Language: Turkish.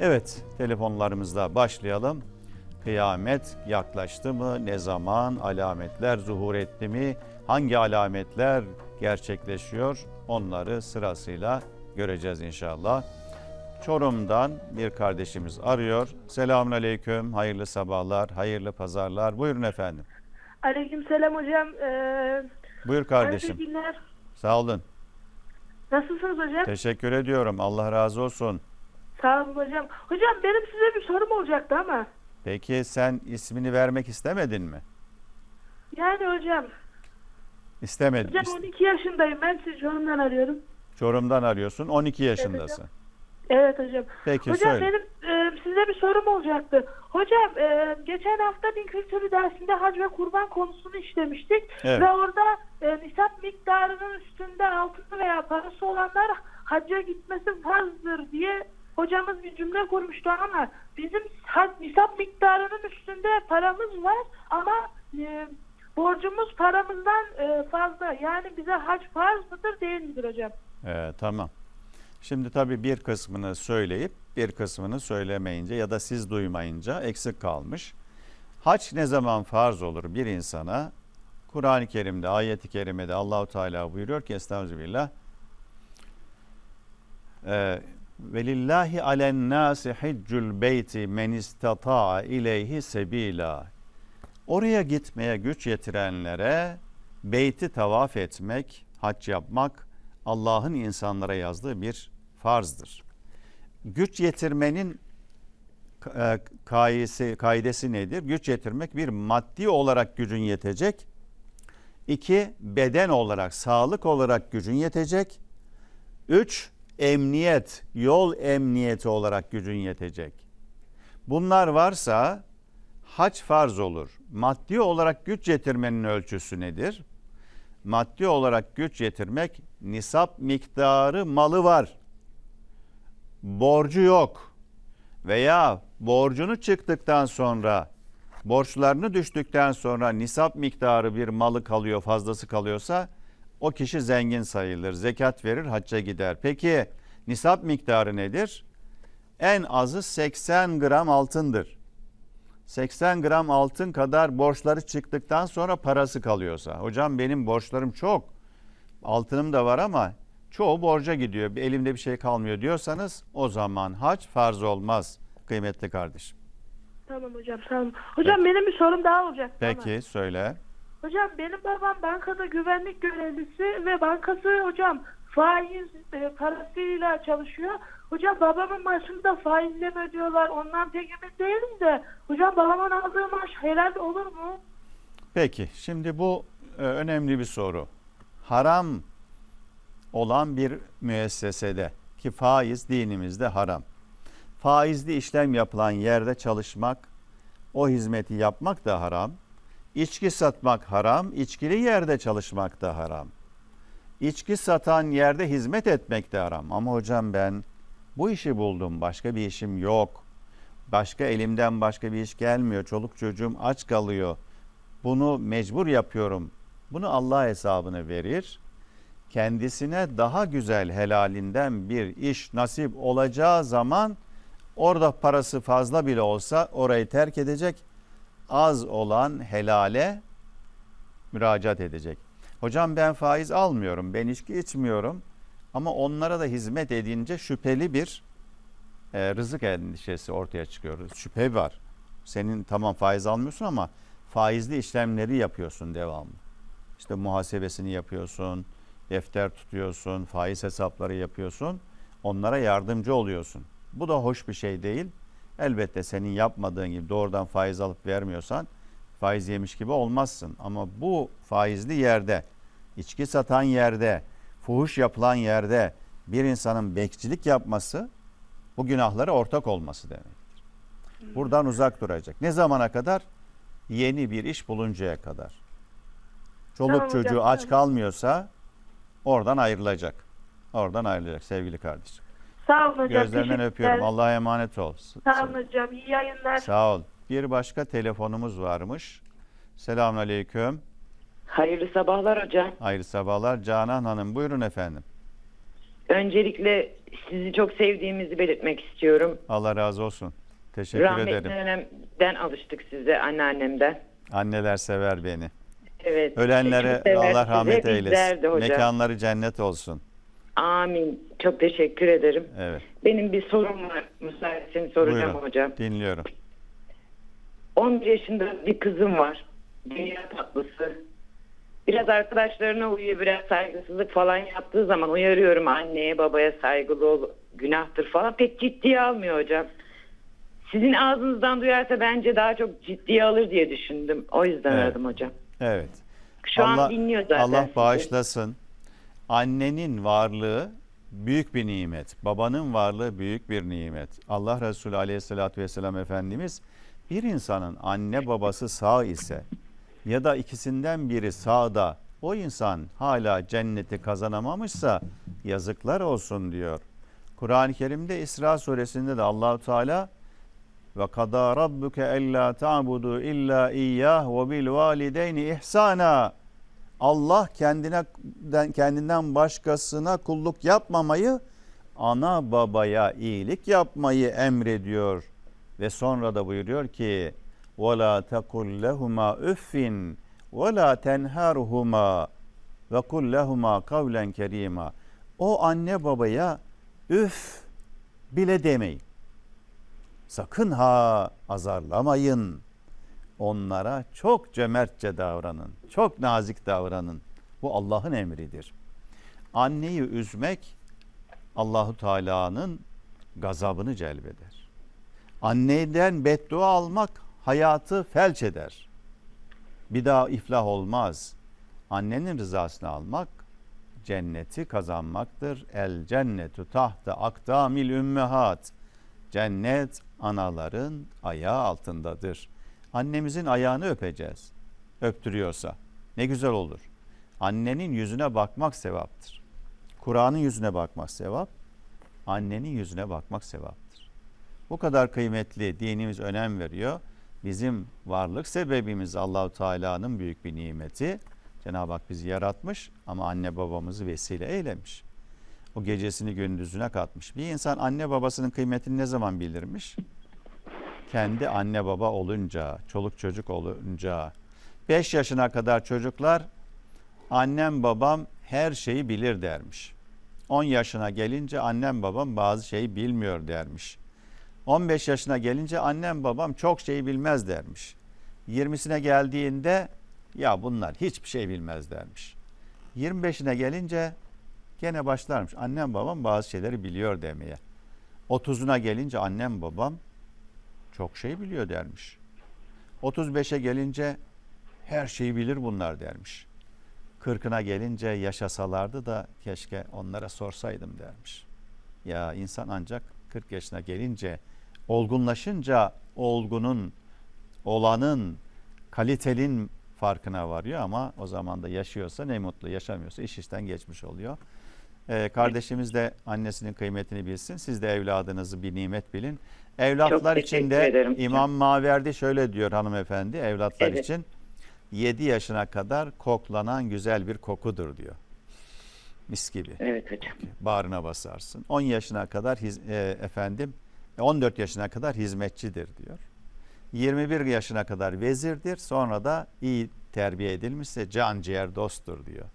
Evet, telefonlarımızda başlayalım. Kıyamet yaklaştı mı? Ne zaman? Alametler zuhur etti mi? Hangi alametler gerçekleşiyor? Onları sırasıyla göreceğiz inşallah. Çorum'dan bir kardeşimiz arıyor. Selamun aleyküm, hayırlı sabahlar, hayırlı pazarlar. Buyurun efendim. Aleykümselam hocam. Ee, Buyur kardeşim. hayırlı günler. Sağ olun. Nasılsınız hocam? Teşekkür ediyorum. Allah razı olsun. Sağ olun hocam. Hocam benim size bir sorum olacaktı ama. Peki sen ismini vermek istemedin mi? Yani hocam. İstemedin. Hocam 12 yaşındayım. Ben sizi Çorum'dan arıyorum. Çorum'dan arıyorsun. 12 yaşındasın. Evet hocam. Peki hocam söyle. benim e, size bir sorum olacaktı. Hocam e, geçen hafta din kültürü dersinde hac ve kurban konusunu işlemiştik. Evet. Ve orada e, nisap miktarının üstünde altını veya parası olanlar hacca gitmesi farzdır diye hocamız bir cümle kurmuştu ama bizim nisap miktarının üstünde paramız var ama e, borcumuz paramızdan e, fazla. Yani bize hac farz mıdır değil midir hocam? Ee, tamam. Şimdi tabii bir kısmını söyleyip bir kısmını söylemeyince ya da siz duymayınca eksik kalmış. Haç ne zaman farz olur bir insana? Kur'an-ı Kerim'de, ayet-i kerimede Allahu Teala buyuruyor ki Estağfirullah. Ee, Velillahi alen nasi hiccul beyti men istata'a ileyhi sebila. Oraya gitmeye güç yetirenlere beyti tavaf etmek, hac yapmak Allah'ın insanlara yazdığı bir farzdır. Güç yetirmenin e, kaidesi, kaidesi nedir? Güç yetirmek bir maddi olarak gücün yetecek. İki, beden olarak, sağlık olarak gücün yetecek. Üç, emniyet, yol emniyeti olarak gücün yetecek. Bunlar varsa hac farz olur. Maddi olarak güç yetirmenin ölçüsü nedir? Maddi olarak güç yetirmek nisap miktarı malı var. Borcu yok. Veya borcunu çıktıktan sonra borçlarını düştükten sonra nisap miktarı bir malı kalıyor, fazlası kalıyorsa o kişi zengin sayılır. Zekat verir, hacca gider. Peki nisap miktarı nedir? En azı 80 gram altındır. 80 gram altın kadar borçları çıktıktan sonra parası kalıyorsa. Hocam benim borçlarım çok. Altınım da var ama çoğu borca gidiyor. Elimde bir şey kalmıyor diyorsanız o zaman hac farz olmaz kıymetli kardeşim. Tamam hocam olun. Hocam benim bir sorum daha olacak. Peki söyle. Hocam benim babam bankada güvenlik görevlisi ve bankası hocam faiz e, parasıyla çalışıyor. Hocam babamın maaşını da faizle mi ödüyorlar? Ondan pek emin değilim de. Hocam babamın aldığı maaş helal olur mu? Peki şimdi bu e, önemli bir soru. Haram olan bir müessesede ki faiz dinimizde haram. Faizli işlem yapılan yerde çalışmak, o hizmeti yapmak da haram. İçki satmak haram, içkili yerde çalışmak da haram. İçki satan yerde hizmet etmek de haram. Ama hocam ben bu işi buldum, başka bir işim yok. Başka elimden başka bir iş gelmiyor. Çoluk çocuğum aç kalıyor. Bunu mecbur yapıyorum. Bunu Allah hesabını verir. Kendisine daha güzel helalinden bir iş nasip olacağı zaman orada parası fazla bile olsa orayı terk edecek. Az olan helale müracaat edecek. Hocam ben faiz almıyorum, ben içki içmiyorum ama onlara da hizmet edince şüpheli bir e, rızık endişesi ortaya çıkıyor. Şüphe var. Senin tamam faiz almıyorsun ama faizli işlemleri yapıyorsun devamlı. İşte muhasebesini yapıyorsun, defter tutuyorsun, faiz hesapları yapıyorsun. Onlara yardımcı oluyorsun. Bu da hoş bir şey değil. Elbette senin yapmadığın gibi doğrudan faiz alıp vermiyorsan faiz yemiş gibi olmazsın. Ama bu faizli yerde, içki satan yerde, fuhuş yapılan yerde bir insanın bekçilik yapması bu günahlara ortak olması demektir. Buradan uzak duracak. Ne zamana kadar? Yeni bir iş buluncaya kadar. Çoluk Tamam hocam, çocuğu aç tamam. kalmıyorsa oradan ayrılacak. Oradan ayrılacak sevgili kardeşim. Sağ olun hocam. Gözlerinden öpüyorum. Allah'a emanet ol. Sağ olun hocam. İyi yayınlar. Sağ ol. Bir başka telefonumuz varmış. Selamun Aleyküm. Hayırlı sabahlar hocam. Hayırlı sabahlar. Canan Hanım buyurun efendim. Öncelikle sizi çok sevdiğimizi belirtmek istiyorum. Allah razı olsun. Teşekkür Rahmetli ederim. nenemden alıştık size, anneannemden. Anneler sever beni. Evet. Ölenlere sever Allah rahmet eylesin. Mekanları cennet olsun. Amin. Çok teşekkür ederim. Evet. Benim bir sorum var. Müsaitseniz soracağım Buyurun. hocam. Dinliyorum. 11 yaşında bir kızım var. Dünya tatlısı. Biraz arkadaşlarına uyuyor, biraz saygısızlık falan yaptığı zaman uyarıyorum anneye babaya saygılı ol, günahtır falan. Pek ciddiye almıyor hocam. Sizin ağzınızdan duyarsa bence daha çok ciddiye alır diye düşündüm. O yüzden Evet. aradım hocam. Evet. Şu an dinliyor zaten. Allah sizi. bağışlasın. Annenin varlığı büyük bir nimet. Babanın varlığı büyük bir nimet. Allah Resulü Aleyhisselatü Vesselam Efendimiz bir insanın anne babası sağ ise ya da ikisinden biri sağda o insan hala cenneti kazanamamışsa yazıklar olsun diyor. Kur'an-ı Kerim'de İsra suresinde de Allahu Teala ve kadâ rabbuke ellâ ta'budu illa iyyah ve bil valideyni ihsana. Allah kendine kendinden başkasına kulluk yapmamayı, ana babaya iyilik yapmayı emrediyor ve sonra da buyuruyor ki: "Ve la tekul lehuma üffin ve la tenharhuma ve kul lehuma kavlen kerima." O anne babaya üf bile demeyin. Sakın ha azarlamayın. Onlara çok cömertçe davranın. Çok nazik davranın. Bu Allah'ın emridir. Anneyi üzmek Allahu Teala'nın gazabını celbeder. Anneden beddua almak hayatı felç eder. Bir daha iflah olmaz. Annenin rızasını almak cenneti kazanmaktır. El cennetu tahta akdamil ümmehat. Cennet anaların ayağı altındadır. Annemizin ayağını öpeceğiz. Öptürüyorsa. Ne güzel olur. Annenin yüzüne bakmak sevaptır. Kur'an'ın yüzüne bakmak sevap. Annenin yüzüne bakmak sevaptır. Bu kadar kıymetli dinimiz önem veriyor. Bizim varlık sebebimiz Allahu Teala'nın büyük bir nimeti. Cenab-ı Hak bizi yaratmış ama anne babamızı vesile eylemiş. O gecesini gündüzüne katmış. Bir insan anne babasının kıymetini ne zaman bilirmiş? Kendi anne baba olunca, çoluk çocuk olunca. 5 yaşına kadar çocuklar annem babam her şeyi bilir dermiş. 10 yaşına gelince annem babam bazı şeyi bilmiyor dermiş. 15 yaşına gelince annem babam çok şey bilmez dermiş. 20'sine geldiğinde ya bunlar hiçbir şey bilmez dermiş. 25'ine gelince gene başlarmış. Annem babam bazı şeyleri biliyor demeye. 30'una gelince annem babam çok şey biliyor dermiş. 35'e gelince her şeyi bilir bunlar dermiş. 40'ına gelince yaşasalardı da keşke onlara sorsaydım dermiş. Ya insan ancak 40 yaşına gelince olgunlaşınca olgunun, olanın, kalitenin farkına varıyor ama o zaman da yaşıyorsa ne mutlu, yaşamıyorsa iş işten geçmiş oluyor. Ee, kardeşimiz de annesinin kıymetini bilsin. Siz de evladınızı bir nimet bilin. Evlatlar için de. İmam Maverdi şöyle diyor hanımefendi evlatlar Evet. için. 7 yaşına kadar koklanan güzel bir kokudur diyor. Mis gibi. Evet hocam. Bağrına basarsın. 10 yaşına kadar hiz- e, efendim 14 yaşına kadar hizmetçidir diyor. 21 yaşına kadar vezirdir. Sonra da iyi terbiye edilmişse can ciğer dosttur diyor.